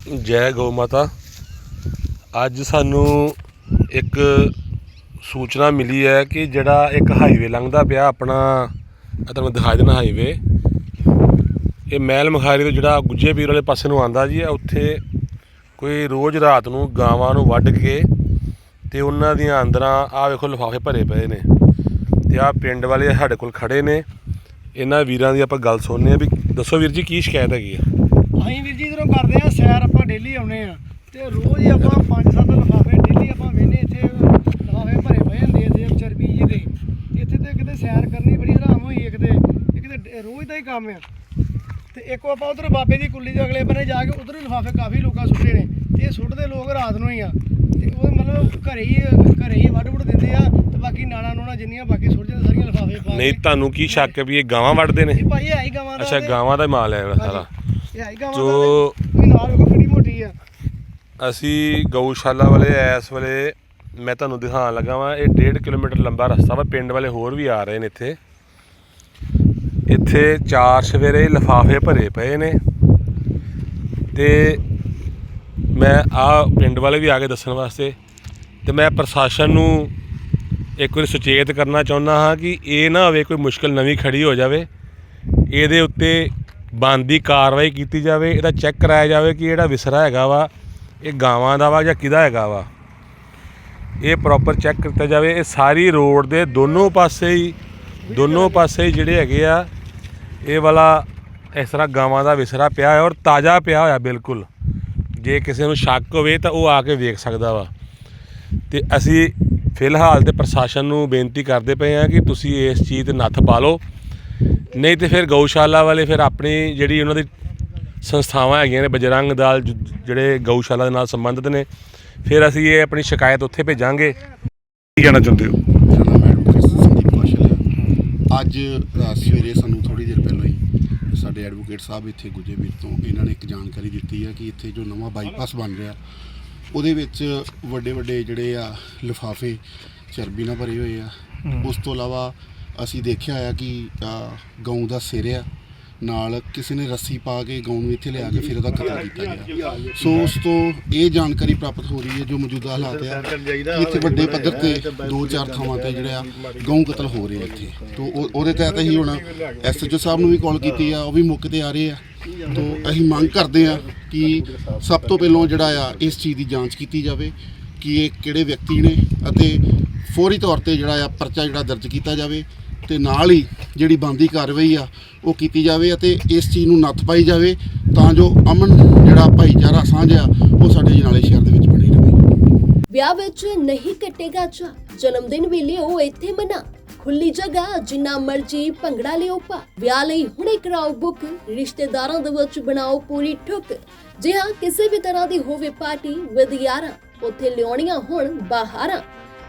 ਜੈ ਗਊ ਮਾਤਾ। ਅੱਜ ਸਾਨੂੰ ਇੱਕ ਸੂਚਨਾ ਮਿਲੀ ਹੈ ਕਿ ਜਿਹੜਾ ਇੱਕ ਹਾਈਵੇ ਲੰਘਦਾ ਪਿਆ ਆਪਣਾ, ਇਹ ਤੁਹਾਨੂੰ ਦਿਖਾ ਦੇਣਾ ਹਾਈਵੇ ਇਹ ਮਹਿਲ ਮਖਾਰੀ ਤੋਂ ਜਿਹੜਾ ਗੁੱਜੇ ਪੀਰ ਵਾਲੇ ਪਾਸੇ ਨੂੰ ਆਂਦਾ ਜੀ, ਇਹ ਉੱਥੇ ਕੋਈ ਰੋਜ਼ ਰਾਤ ਨੂੰ ਗਾਵਾਂ ਨੂੰ ਵੱਢ ਕੇ ਤੇ ਉਹਨਾਂ ਦੀਆਂ ਅੰਦਰਾਂ ਆ ਵੇਖੋ ਲਿਫਾਫੇ ਭਰੇ ਪਏ ਨੇ ਤੇ ਆ ਪਿੰਡ ਵਾਲੇ ਸਾਡੇ ਕੋਲ ਖੜੇ ਨੇ। ਇਹਨਾਂ ਵੀਰਾਂ ਦੀ ਆਪਾਂ ਗੱਲ ਸੁਣਨੇ ਆ ਵੀ ਦੱਸੋ ਵੀਰ ਜੀ ਕੀ ਸ਼ਿਕਾਇਤ ਹੈਗੀ ਆ? ਅਸੀਂ ਵੀਰ ਜੀ ਜਦੋਂ ਕਰਦੇ ਆ ਸੈਰ ਆਪਾਂ ਡੇਲੀ ਆਉਨੇ ਆ ਤੇ ਰੋਜ਼ ਹੀ ਆਪਾਂ ਪੰਜ ਸੱਤ ਲਿਫਾਫੇ ਡੇਲੀ ਆਪਾਂ ਵੇਨੇ ਇੱਥੇ ਲਿਫਾਫੇ ਭਰੇ ਪਏ ਹੁੰਦੇ ਇੱਥੇ ਚਰਬੀ ਜੀ ਦੇ। ਇੱਥੇ ਤੇ ਕਿਤੇ ਸੈਰ ਕਰਨੀ ਬੜੀ ਹਰਾਮ ਹੋਈ ਇੱਕ ਤੇ ਇੱਕ ਤੇ ਡ- ਰੋਜ਼ ਦਾ ਹੀ ਕੰਮ ਆ। ਤੇ ਇੱਕ ਆਪਾਂ ਉਧਰ ਬਾਬੇ ਦੀ ਕੁੱਲੀ ਦੇ ਅਗਲੇ ਬੰਨੇ ਜਾ ਕੇ ਉਧਰ ਹੀ ਲਿਫਾਫੇ ਕਾਫੀ ਲੋਕਾਂ ਸੁੱਟੇ ਨੇ। ਤੇ ਇਹ ਸੁੱਟਦੇ ਲੋਕ ਰਾਤ ਨੂੰ ਹੀ ਆ। ਤੇ ਉਹ ਮਤਲਬ ਘਰੇ ਹੀ ਘਰੇ ਹੀ ਵੱਢ ਵੁੱਢ ਦਿੰਦੇ ਆ ਤੇ ਬਾਕੀ ਨਾਲਾਂ ਨੂਣਾ ਜਿੰਨੀਆਂ ਬਾਕੀ ਸੁੱਟ ਜਾਂਦੇ ਸਾਰੀਆਂ ਲਿਫਾਫੇ ਪਾ ਨਹੀਂ ਤੁਹਾਨੂੰ ਕੀ ਸ਼ੱਕ ਹੈ ਵੀ ਇਹ ਗਾਵਾਂ ਵੱਢਦੇ ਨੇ? ਇਹ ਭਾਈ ਹੈ ਹੀ ਗਾਵਾਂ ਦਾ ਅੱਛਾ ਗਾਵਾਂ ਦਾ ਹੀ ਮਾਲ ਹੈ ਸਾਰਾ। ਇਹ ਗਾਵਾਂ ਜੋ- ਦਾ ਤੇ ਤੁਸੀਂ ਨਾਲ ਵੇਖੋ ਕਿੰਨੀ ਮੋਟੀ ਆ। ਅਸੀਂ ਗਊਸ਼ਾਲਾ ਵਾਲੇ ਇਸ ਵੇਲੇ ਮੈਂ ਤੁਹਾਨੂੰ ਦਿਖਾਉਣ ਲੱਗਾ ਵਾਂ ਇਹ 1.5 ਕਿਲੋਮੀਟਰ ਲੰਬਾ ਰਸਤਾ ਵਾ ਪਿੰਡ ਵਾਲੇ ਹੋਰ ਵੀ ਆ ਰਹੇ ਨੇ ਇੱਥੇ। ਇੱਥੇ ਚਾਰ ਸਵੇਰੇ ਲਿਫਾਫੇ ਭਰੇ ਪਏ ਨੇ। ਤੇ ਮੈਂ ਆ ਪਿੰਡ ਵਾਲੇ ਵੀ ਆ ਕੇ ਦੱਸਣ ਵਾਸਤੇ ਤੇ ਮੈਂ ਪ੍ਰਸ਼ਾਸਨ ਨੂੰ ਇੱਕ ਵਾਰੀ ਸੁਚੇਤ ਕਰਨਾ ਚਾਹੁੰਦਾ ਹਾਂ ਕਿ ਇਹ ਨਾ ਹੋਵੇ ਕੋਈ ਮੁਸ਼ਕਲ ਨਵੀਂ ਖੜੀ ਹੋ ਜਾਵੇ। ਇਹਦੇ ਉੱਤੇ ਬਣਦੀ ਕਾਰਵਾਈ ਕੀਤੀ ਜਾਵੇ, ਇਹਦਾ ਚੈੱਕ ਕਰਾਇਆ ਜਾਵੇ ਕਿ ਜਿਹੜਾ ਵਿਸਰਾ ਹੈਗਾ ਵਾ, ਇਹ ਗਾਵਾਂ ਦਾ ਵਾ ਜਾਂ ਕਿਹਦਾ ਹੈਗਾ ਵਾ। ਇਹ ਪ੍ਰੋਪਰ ਚੈੱਕ ਕੀਤਾ ਜਾਵੇ, ਇਹ ਸਾਰੀ ਰੋਡ ਦੇ ਦੋਨੋਂ ਪਾਸੇ ਹੀ, ਦੋਨੋਂ ਪਾਸੇ ਹੀ ਜਿਹੜੇ ਹੈਗੇ ਆ, ਇਹ ਵਾਲਾ ਇਸ ਤਰ੍ਹਾਂ ਗਾਵਾਂ ਦਾ ਵਿਸਰਾ ਪਿਆ ਹੈ ਔਰ ਤਾਜ਼ਾ ਪਿਆ ਹੋਇਆ ਬਿਲਕੁਲ। ਜੇ ਕਿਸੇ ਨੂੰ ਸ਼ੱਕ ਹੋਵੇ ਤਾਂ ਉਹ ਆ ਕੇ ਵੇਖ ਸਕਦਾ ਵਾ। ਤੇ ਅਸੀਂ ਫਿਲਹਾਲ ਤੇ ਪ੍ਰਸ਼ਾਸਨ ਨੂੰ ਬੇਨਤੀ ਕਰਦੇ ਪਏ ਹਾਂ ਕਿ ਤੁਸੀਂ ਇਸ ਚੀਜ਼ ਤੇ ਨੱਥ ਪਾ ਲਓ। ਨਹੀਂ ਤੇ ਫਿਰ ਗਊਸ਼ਾਲਾ ਵਾਲੇ ਫਿਰ ਆਪਣੀ ਜਿਹੜੀ ਉਹਨਾਂ ਦੀ ਸੰਸਥਾਵਾਂ ਹੈਗੀਆਂ ਨੇ ਬਜਰੰਗ ਦਲ ਜਿਹੜੇ ਗਊਸ਼ਾਲਾ ਦੇ ਨਾਲ ਸੰਬੰਧਿਤ ਨੇ ਫਿਰ ਅਸੀਂ ਇਹ ਆਪਣੀ ਸ਼ਿਕਾਇਤ ਉੱਥੇ ਭੇਜਾਂਗੇ। ਕੀ ਕਹਿਣਾ ਚਾਹੁੰਦੇ ਹੋ? ਸੰਦੀਪ ਕੌਸ਼ਲ ਹੈ ਅੱਜ ਅ, ਸਵੇਰੇ ਸਾਨੂੰ ਥੋੜੀ ਦੇਰ ਪਹਿਲਾਂ ਹੀ ਸਾਡੇ ਐਡਵੋਕੇਟ ਸਾਹਿਬ ਇੱਥੇ ਗੁਜੇਬੀਰ ਤੋਂ ਇਹਨਾਂ ਨੇ ਇੱਕ ਜਾਣਕਾਰੀ ਦਿੱਤੀ ਹੈ ਕਿ ਇੱਥੇ ਜੋ ਨਵਾਂ ਬਾਈਪਾਸ ਬਣ ਰਿਹਾ ਉਹਦੇ ਵਿੱਚ ਵੱਡੇ ਵੱਡੇ ਜਿਹੜੇ ਆ ਲਿਫਾਫੇ ਚਰਬੀ ਨਾਲ ਭਰੇ ਹੋਏ ਆ। ਉਸ ਤੋਂ ਇਲਾਵਾ ਅਸੀਂ ਦੇਖਿਆ ਆ ਕਿ ਅ, ਗਊ ਦਾ ਸਿਰ ਆ ਨਾਲ ਕਿਸੇ ਨੇ ਰੱਸੀ ਪਾ ਕੇ ਗਊ ਨੂੰ ਇੱਥੇ ਲਿਆ ਕੇ ਫਿਰ ਉਹਦਾ ਕਤਲ ਕੀਤਾ ਗਿਆ। ਸੋ ਉਸ ਤੋਂ ਇਹ ਜਾਣਕਾਰੀ ਪ੍ਰਾਪਤ ਹੋ ਰਹੀ ਹੈ ਜੋ ਮੌਜੂਦਾ ਹਾਲਾਤ ਆ ਕਿ ਇੱਥੇ ਵੱਡੇ ਪੱਧਰ ਤੇ ਦੋ ਚਾਰ ਥਾਵਾਂ ਤੇ ਜਿਹੜੇ ਆ ਗਊ ਕਤਲ ਹੋ ਰਹੇ ਆ ਇੱਥੇ। ਤੋਂ ਉਹ- ਉਹਦੇ ਤਹਿਤ ਅਸੀਂ ਹੁਣ ਐਸਐਚਓ ਸਾਹਿਬ ਨੂੰ ਵੀ ਕਾਲ ਕੀਤੀ ਆ ਉਹ ਵੀ ਮੌਕੇ ਤੇ ਆ ਰਹੇ ਆ। ਤੋਂ ਅਸੀਂ ਮੰਗ ਕਰਦੇ ਆ ਕਿ ਸਭ ਤੋਂ ਪਹਿਲਾਂ ਜਿਹੜਾ ਆ ਇਸ ਚੀਜ਼ ਦੀ ਜਾਂਚ ਕੀਤੀ ਜਾਵੇ ਕਿ ਇਹ ਕਿਹੜੇ ਵਿਅਕਤੀ ਨੇ ਅਤੇ ਫੌਰੀ ਤੌਰ ਤੇ ਜਿਹੜਾ ਆ ਪਰਚਾ ਜਿਹੜਾ ਦਰਜ ਕੀਤਾ ਜਾਵੇ। ਤੇ ਨਾਲ ਹੀ ਜਿਹੜੀ ਬੰਦੀ ਕਾਰਵਾਈ ਆ, ਉਹ ਕੀਤੀ ਜਾਵੇ ਅਤੇ ਇਸ ਚੀਜ਼ ਨੂੰ ਨੱਥ ਪਾਈ ਜਾਵੇ ਤਾਂ ਜੋ ਅਮਨ ਜਿਹੜਾ ਭਾਈਚਾਰਾ ਸਾਂਝ ਆ, ਉਹ ਸਾਡੇ ਜਨਾਲੇ ਸ਼ਹਿਰ ਦੇ ਵਿੱਚ ਬਣੀ ਰਹੇ। ਵਿਆਹ ਵਿੱਚ ਨਹੀਂ ਕੱਟੇਗਾ ਚਾ, ਜਨਮ ਦਿਨ ਵੀ ਲਿਓ ਇੱਥੇ ਮਨਾ। ਖੁੱਲੀ ਜਗ੍ਹਾ, ਜਿੰਨਾ ਮਰਜ਼ੀ ਭੰਗੜਾ ਲਿਓ ਪਾ। ਵਿਆਹ ਲਈ ਹੁਣੇ ਕਰਾਓ ਬੁੱਕ, ਰਿਸ਼ਤੇਦਾਰਾਂ ਦੇ ਵਿੱਚ ਬਣਾਓ ਪੂਰੀ ਠੁੱਕ। ਜੇ ਹਾਂ, ਕਿਸੇ ਵੀ ਤਰ੍ਹਾਂ ਦੀ ਹੋਵੇ ਪਾਰਟੀ ਵਿਦ ਯਾਰਾਂ ਉੱਥੇ ਲਿਆਉਣੀਆਂ ਹੁਣ ਬਾਹਰਾਂ